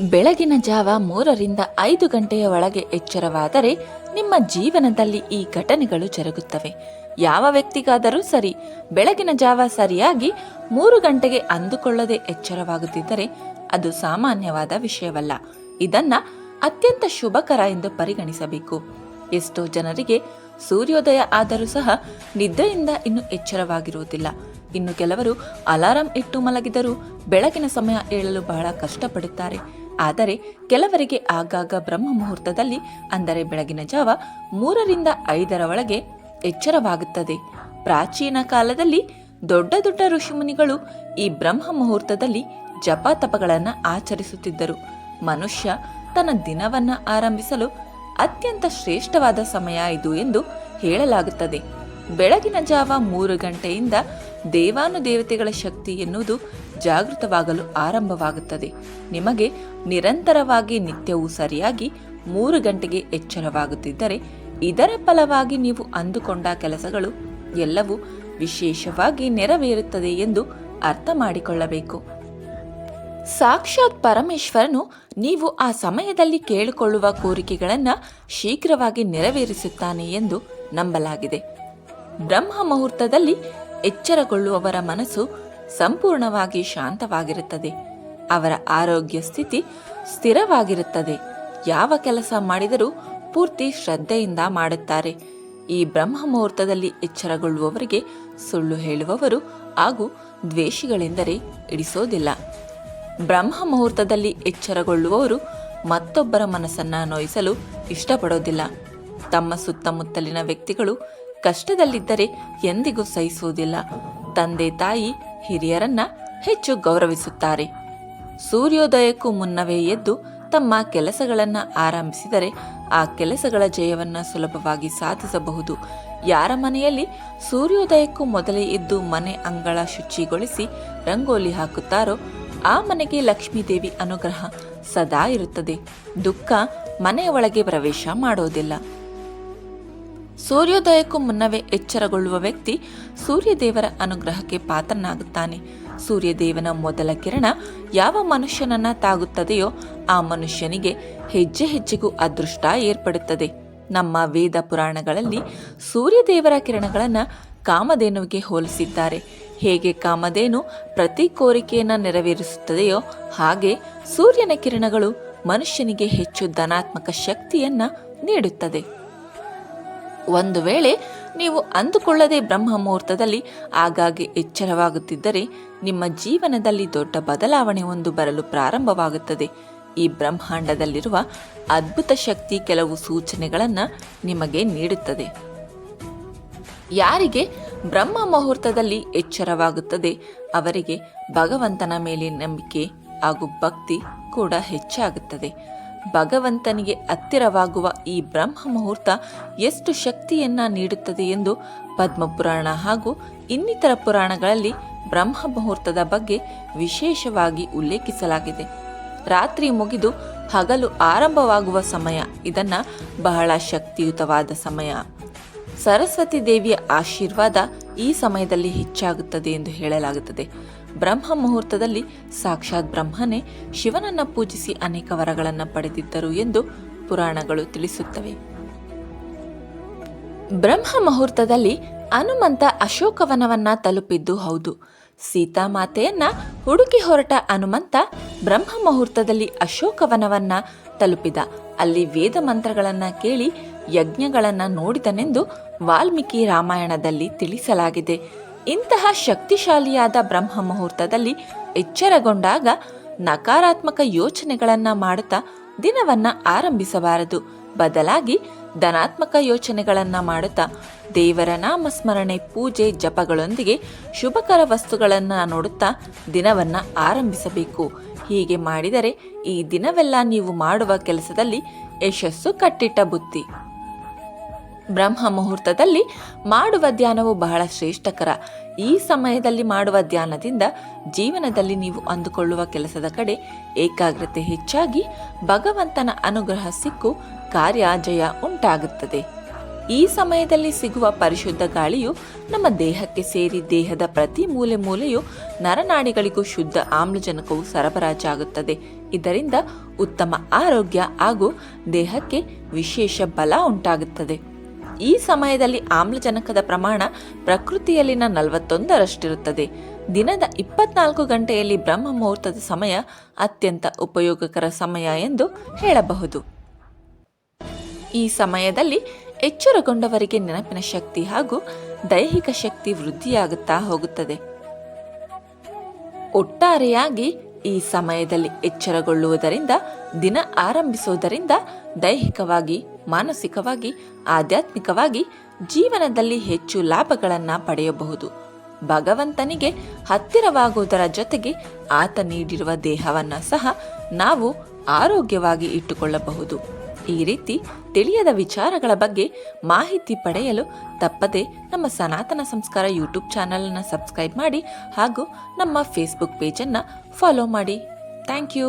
ಬೆಳಗಿನ ಜಾವ ಮೂರರಿಂದ ಐದು ಗಂಟೆಯ ಒಳಗೆ ಎಚ್ಚರವಾದರೆ ನಿಮ್ಮ ಜೀವನದಲ್ಲಿ ಈ ಘಟನೆಗಳು ಜರುಗುತ್ತವೆ. ಯಾವ ವ್ಯಕ್ತಿಗಾದರೂ ಸರಿ, ಬೆಳಗಿನ ಜಾವ ಸರಿಯಾಗಿ ಮೂರು ಗಂಟೆಗೆ ಅಂದುಕೊಳ್ಳದೆ ಎಚ್ಚರವಾಗುತ್ತಿದ್ದರೆ ಅದು ಸಾಮಾನ್ಯವಾದ ವಿಷಯವಲ್ಲ. ಇದನ್ನ ಅತ್ಯಂತ ಶುಭಕರ ಎಂದು ಪರಿಗಣಿಸಬೇಕು. ಎಷ್ಟೋ ಜನರಿಗೆ ಸೂರ್ಯೋದಯ ಆದರೂ ಸಹ ನಿದ್ರೆಯಿಂದ ಇನ್ನು ಎಚ್ಚರವಾಗಿರುವುದಿಲ್ಲ. ಇನ್ನು ಕೆಲವರು ಅಲಾರಾಂ ಇಟ್ಟು ಮಲಗಿದರೂ ಬೆಳಗಿನ ಸಮಯ ಏಳಲು ಬಹಳ ಕಷ್ಟಪಡುತ್ತಾರೆ. ಆದರೆ ಕೆಲವರಿಗೆ ಆಗಾಗ ಬ್ರಹ್ಮ ಮುಹೂರ್ತದಲ್ಲಿ ಅಂದರೆ ಬೆಳಗಿನ ಜಾವ, ಮೂರರಿಂದ ಐದರ ಒಳಗೆ ಎಚ್ಚರವಾಗುತ್ತದೆ. ಪ್ರಾಚೀನ ಕಾಲದಲ್ಲಿ ದೊಡ್ಡ ದೊಡ್ಡ ಋಷಿಮುನಿಗಳು ಈ ಬ್ರಹ್ಮ ಮುಹೂರ್ತದಲ್ಲಿ ಜಪ ತಪಗಳನ್ನು ಆಚರಿಸುತ್ತಿದ್ದರು. ಮನುಷ್ಯ ತನ್ನ ದಿನವನ್ನ ಆರಂಭಿಸಲು ಅತ್ಯಂತ ಶ್ರೇಷ್ಠವಾದ ಸಮಯ ಇದು ಎಂದು ಹೇಳಲಾಗುತ್ತದೆ. ಬೆಳಗಿನ ಜಾವ ಮೂರು ಗಂಟೆಯಿಂದ ದೇವಾನುದೇವತೆಗಳ ಶಕ್ತಿ ಎನ್ನುವುದು ಜಾಗೃತವಾಗಲು ಆರಂಭವಾಗುತ್ತದೆ. ನಿಮಗೆ ನಿರಂತರವಾಗಿ ನಿತ್ಯವೂ ಸರಿಯಾಗಿ ಮೂರು ಗಂಟೆಗೆ ಎಚ್ಚರವಾಗುತ್ತಿದ್ದರೆ, ಇದರ ಫಲವಾಗಿ ನೀವು ಅಂದುಕೊಂಡ ಕೆಲಸಗಳು ಎಲ್ಲವೂ ವಿಶೇಷವಾಗಿ ನೆರವೇರುತ್ತದೆ ಎಂದು ಅರ್ಥ ಮಾಡಿಕೊಳ್ಳಬೇಕು. ಸಾಕ್ಷಾತ್ ಪರಮೇಶ್ವರನು ನೀವು ಆ ಸಮಯದಲ್ಲಿ ಕೇಳಿಕೊಳ್ಳುವ ಕೋರಿಕೆಗಳನ್ನು ಶೀಘ್ರವಾಗಿ ನೆರವೇರಿಸುತ್ತಾನೆ ಎಂದು ನಂಬಲಾಗಿದೆ. ಬ್ರಹ್ಮ ಮುಹೂರ್ತದಲ್ಲಿ ಎಚ್ಚರಗೊಳ್ಳುವವರ ಮನಸ್ಸು ಸಂಪೂರ್ಣವಾಗಿ ಶಾಂತವಾಗಿರುತ್ತದೆ. ಅವರ ಆರೋಗ್ಯ ಸ್ಥಿತಿ ಸ್ಥಿರವಾಗಿರುತ್ತದೆ. ಯಾವ ಕೆಲಸ ಮಾಡಿದರೂ ಪೂರ್ತಿ ಶ್ರದ್ಧೆಯಿಂದ ಮಾಡುತ್ತಾರೆ. ಈ ಬ್ರಹ್ಮ ಮುಹೂರ್ತದಲ್ಲಿ ಎಚ್ಚರಗೊಳ್ಳುವವರಿಗೆ ಸುಳ್ಳು ಹೇಳುವವರು ಹಾಗೂ ದ್ವೇಷಿಗಳೆಂದರೆ ಇಡಿಸೋದಿಲ್ಲ. ಬ್ರಹ್ಮ ಮುಹೂರ್ತದಲ್ಲಿ ಎಚ್ಚರಗೊಳ್ಳುವವರು ಮತ್ತೊಬ್ಬರ ಮನಸ್ಸನ್ನು ನೋಯಿಸಲು ಇಷ್ಟಪಡೋದಿಲ್ಲ. ತಮ್ಮ ಸುತ್ತಮುತ್ತಲಿನ ವ್ಯಕ್ತಿಗಳು ಕಷ್ಟದಲ್ಲಿದ್ದರೆ ಎಂದಿಗೂ ಸಹಿಸುವುದಿಲ್ಲ. ತಂದೆ ತಾಯಿ ಹಿರಿಯರನ್ನ ಹೆಚ್ಚು ಗೌರವಿಸುತ್ತಾರೆ. ಸೂರ್ಯೋದಯಕ್ಕೂ ಮುನ್ನವೇ ಎದ್ದು ತಮ್ಮ ಕೆಲಸಗಳನ್ನು ಆರಂಭಿಸಿದರೆ ಆ ಕೆಲಸಗಳ ಜಯವನ್ನ ಸುಲಭವಾಗಿ ಸಾಧಿಸಬಹುದು. ಯಾರ ಮನೆಯಲ್ಲಿ ಸೂರ್ಯೋದಯಕ್ಕೂ ಮೊದಲೇ ಎದ್ದು ಮನೆ ಅಂಗಳ ಶುಚಿಗೊಳಿಸಿ ರಂಗೋಲಿ ಹಾಕುತ್ತಾರೋ ಆ ಮನೆಗೆ ಲಕ್ಷ್ಮೀದೇವಿ ಅನುಗ್ರಹ ಸದಾ ಇರುತ್ತದೆ. ದುಃಖ ಮನೆಯ ಒಳಗೆ ಪ್ರವೇಶ ಮಾಡೋದಿಲ್ಲ. ಸೂರ್ಯೋದಯಕ್ಕೂ ಮುನ್ನವೇ ಎಚ್ಚರಗೊಳ್ಳುವ ವ್ಯಕ್ತಿ ಸೂರ್ಯದೇವರ ಅನುಗ್ರಹಕ್ಕೆ ಪಾತ್ರನಾಗುತ್ತಾನೆ. ಸೂರ್ಯದೇವನ ಮೊದಲ ಕಿರಣ ಯಾವ ಮನುಷ್ಯನನ್ನ ತಾಗುತ್ತದೆಯೋ ಆ ಮನುಷ್ಯನಿಗೆ ಹೆಜ್ಜೆ ಹೆಜ್ಜೆಗೂ ಅದೃಷ್ಟ ಏರ್ಪಡುತ್ತದೆ. ನಮ್ಮ ವೇದ ಪುರಾಣಗಳಲ್ಲಿ ಸೂರ್ಯದೇವರ ಕಿರಣಗಳನ್ನು ಕಾಮಧೇನುವಿಗೆ ಹೋಲಿಸಿದ್ದಾರೆ. ಹೇಗೆ ಕಾಮಧೇನು ಪ್ರತಿ ಕೋರಿಕೆಯನ್ನು ನೆರವೇರಿಸುತ್ತದೆಯೋ ಹಾಗೆ ಸೂರ್ಯನ ಕಿರಣಗಳು ಮನುಷ್ಯನಿಗೆ ಹೆಚ್ಚು ಧನಾತ್ಮಕ ಶಕ್ತಿಯನ್ನ ನೀಡುತ್ತದೆ. ಒಂದು ವೇಳೆ ನೀವು ಅಂದುಕೊಳ್ಳದೆ ಬ್ರಹ್ಮ ಮುಹೂರ್ತದಲ್ಲಿ ಆಗಾಗ್ಗೆ ಎಚ್ಚರವಾಗುತ್ತಿದ್ದರೆ ನಿಮ್ಮ ಜೀವನದಲ್ಲಿ ದೊಡ್ಡ ಬದಲಾವಣೆ ಒಂದು ಬರಲು ಪ್ರಾರಂಭವಾಗುತ್ತದೆ. ಈ ಬ್ರಹ್ಮಾಂಡದಲ್ಲಿರುವ ಅದ್ಭುತ ಶಕ್ತಿ ಕೆಲವು ಸೂಚನೆಗಳನ್ನು ನಿಮಗೆ ನೀಡುತ್ತದೆ. ಯಾರಿಗೆ ಬ್ರಹ್ಮ ಮುಹೂರ್ತದಲ್ಲಿ ಎಚ್ಚರವಾಗುತ್ತದೆ ಅವರಿಗೆ ಭಗವಂತನ ಮೇಲೆ ನಂಬಿಕೆ ಹಾಗೂ ಭಕ್ತಿ ಕೂಡ ಹೆಚ್ಚಾಗುತ್ತದೆ. ಭಗವಂತನಿಗೆ ಹತ್ತಿರವಾಗುವ ಈ ಬ್ರಹ್ಮ ಮುಹೂರ್ತ ಎಷ್ಟು ಶಕ್ತಿಯನ್ನ ನೀಡುತ್ತದೆ ಎಂದು ಪದ್ಮಪುರಾಣ ಹಾಗೂ ಇನ್ನಿತರ ಪುರಾಣಗಳಲ್ಲಿ ಬ್ರಹ್ಮ ಮುಹೂರ್ತದ ಬಗ್ಗೆ ವಿಶೇಷವಾಗಿ ಉಲ್ಲೇಖಿಸಲಾಗಿದೆ. ರಾತ್ರಿ ಮುಗಿದು ಹಗಲು ಆರಂಭವಾಗುವ ಸಮಯ. ಇದನ್ನ ಬಹಳ ಶಕ್ತಿಯುತವಾದ ಸಮಯ. ಸರಸ್ವತಿ ದೇವಿಯ ಆಶೀರ್ವಾದ ಈ ಸಮಯದಲ್ಲಿ ಹೆಚ್ಚಾಗುತ್ತದೆ ಎಂದು ಹೇಳಲಾಗುತ್ತದೆ. ಬ್ರಹ್ಮ ಮುಹೂರ್ತದಲ್ಲಿ ಸಾಕ್ಷಾತ್ ಬ್ರಹ್ಮನೇ ಶಿವನನ್ನ ಪೂಜಿಸಿ ಅನೇಕ ವರಗಳನ್ನು ಪಡೆದಿದ್ದರು ಎಂದು ಪುರಾಣಗಳು ತಿಳಿಸುತ್ತವೆ. ಬ್ರಹ್ಮ ಮುಹೂರ್ತದಲ್ಲಿ ಹನುಮಂತ ಅಶೋಕವನವನ್ನ ತಲುಪಿದ್ದು ಹೌದು. ಸೀತಾಮಾತೆಯನ್ನ ಹುಡುಕಿ ಹೊರಟ ಹನುಮಂತ ಬ್ರಹ್ಮ ಮುಹೂರ್ತದಲ್ಲಿ ಅಶೋಕವನವನ್ನ ತಲುಪಿದ. ಅಲ್ಲಿ ವೇದ ಮಂತ್ರಗಳನ್ನ ಕೇಳಿ ಯಜ್ಞಗಳನ್ನ ನೋಡಿದನೆಂದು ವಾಲ್ಮೀಕಿ ರಾಮಾಯಣದಲ್ಲಿ ತಿಳಿಸಲಾಗಿದೆ. ಇಂತಹ ಶಕ್ತಿಶಾಲಿಯಾದ ಬ್ರಹ್ಮ ಮುಹೂರ್ತದಲ್ಲಿ ಎಚ್ಚರಗೊಂಡಾಗ ನಕಾರಾತ್ಮಕ ಯೋಚನೆಗಳನ್ನು ಮಾಡುತ್ತಾ ದಿನವನ್ನ ಆರಂಭಿಸಬಾರದು. ಬದಲಾಗಿ ಧನಾತ್ಮಕ ಯೋಚನೆಗಳನ್ನು ಮಾಡುತ್ತಾ ದೇವರ ನಾಮಸ್ಮರಣೆ, ಪೂಜೆ, ಜಪಗಳೊಂದಿಗೆ ಶುಭಕರ ವಸ್ತುಗಳನ್ನು ನೋಡುತ್ತಾ ದಿನವನ್ನ ಆರಂಭಿಸಬೇಕು. ಹೀಗೆ ಮಾಡಿದರೆ ಈ ದಿನವೆಲ್ಲ ನೀವು ಮಾಡುವ ಕೆಲಸದಲ್ಲಿ ಯಶಸ್ಸು ಕಟ್ಟಿಟ್ಟ ಬುತ್ತಿ. ಬ್ರಹ್ಮ ಮುಹೂರ್ತದಲ್ಲಿ ಮಾಡುವ ಧ್ಯಾನವು ಬಹಳ ಶ್ರೇಷ್ಠಕರ. ಈ ಸಮಯದಲ್ಲಿ ಮಾಡುವ ಧ್ಯಾನದಿಂದ ಜೀವನದಲ್ಲಿ ನೀವು ಅಂದುಕೊಳ್ಳುವ ಕೆಲಸದ ಕಡೆ ಏಕಾಗ್ರತೆ ಹೆಚ್ಚಾಗಿ ಭಗವಂತನ ಅನುಗ್ರಹ ಸಿಕ್ಕು ಕಾರ್ಯ ಜಯ ಉಂಟಾಗುತ್ತದೆ. ಈ ಸಮಯದಲ್ಲಿ ಸಿಗುವ ಪರಿಶುದ್ಧ ಗಾಳಿಯು ನಮ್ಮ ದೇಹಕ್ಕೆ ಸೇರಿ ದೇಹದ ಪ್ರತಿ ಮೂಲೆ ಮೂಲೆಯು ನರನಾಡಿಗಳಿಗೂ ಶುದ್ಧ ಆಮ್ಲಜನಕವು ಸರಬರಾಜಾಗುತ್ತದೆ ಇದರಿಂದ ಉತ್ತಮ ಆರೋಗ್ಯ ಹಾಗೂ ದೇಹಕ್ಕೆ ವಿಶೇಷ ಬಲ ಉಂಟಾಗುತ್ತದೆ. ಈ ಸಮಯದಲ್ಲಿ ಆಮ್ಲಜನಕದ ಪ್ರಮಾಣ ಪ್ರಕೃತಿಯಲ್ಲಿನ ನಲವತ್ತೊಂದರಷ್ಟಿರುತ್ತದೆ. ದಿನದ ಇಪ್ಪತ್ನಾಲ್ಕು ಗಂಟೆಯಲ್ಲಿ ಬ್ರಹ್ಮ ಮುಹೂರ್ತದ ಸಮಯ ಅತ್ಯಂತ ಉಪಯೋಗಕರ ಸಮಯ ಎಂದು ಹೇಳಬಹುದು. ಈ ಸಮಯದಲ್ಲಿ ಎಚ್ಚರಗೊಂಡವರಿಗೆ ನೆನಪಿನ ಶಕ್ತಿ ಹಾಗೂ ದೈಹಿಕ ಶಕ್ತಿ ವೃದ್ಧಿಯಾಗುತ್ತಾ ಹೋಗುತ್ತದೆ. ಒಟ್ಟಾರೆಯಾಗಿ ಈ ಸಮಯದಲ್ಲಿ ಎಚ್ಚರಗೊಳ್ಳುವುದರಿಂದ, ದಿನ ಆರಂಭಿಸುವುದರಿಂದ ದೈಹಿಕವಾಗಿ, ಮಾನಸಿಕವಾಗಿ, ಆಧ್ಯಾತ್ಮಿಕವಾಗಿ ಜೀವನದಲ್ಲಿ ಹೆಚ್ಚು ಲಾಭಗಳನ್ನು ಪಡೆಯಬಹುದು. ಭಗವಂತನಿಗೆ ಹತ್ತಿರವಾಗುವುದರ ಜೊತೆಗೆ ಆತ ನೀಡಿರುವ ದೇಹವನ್ನು ಸಹ ನಾವು ಆರೋಗ್ಯವಾಗಿ ಇಟ್ಟುಕೊಳ್ಳಬಹುದು. ಈ ರೀತಿ ತಿಳಿಯದ ವಿಚಾರಗಳ ಬಗ್ಗೆ ಮಾಹಿತಿ ಪಡೆಯಲು ತಪ್ಪದೆ ನಮ್ಮ ಸನಾತನ ಸಂಸ್ಕಾರ ಯೂಟ್ಯೂಬ್ ಚಾನಲನ್ನು ಸಬ್ಸ್ಕ್ರೈಬ್ ಮಾಡಿ ಹಾಗೂ ನಮ್ಮ ಫೇಸ್ಬುಕ್ ಪೇಜನ್ನು ಫಾಲೋ ಮಾಡಿ. Thank you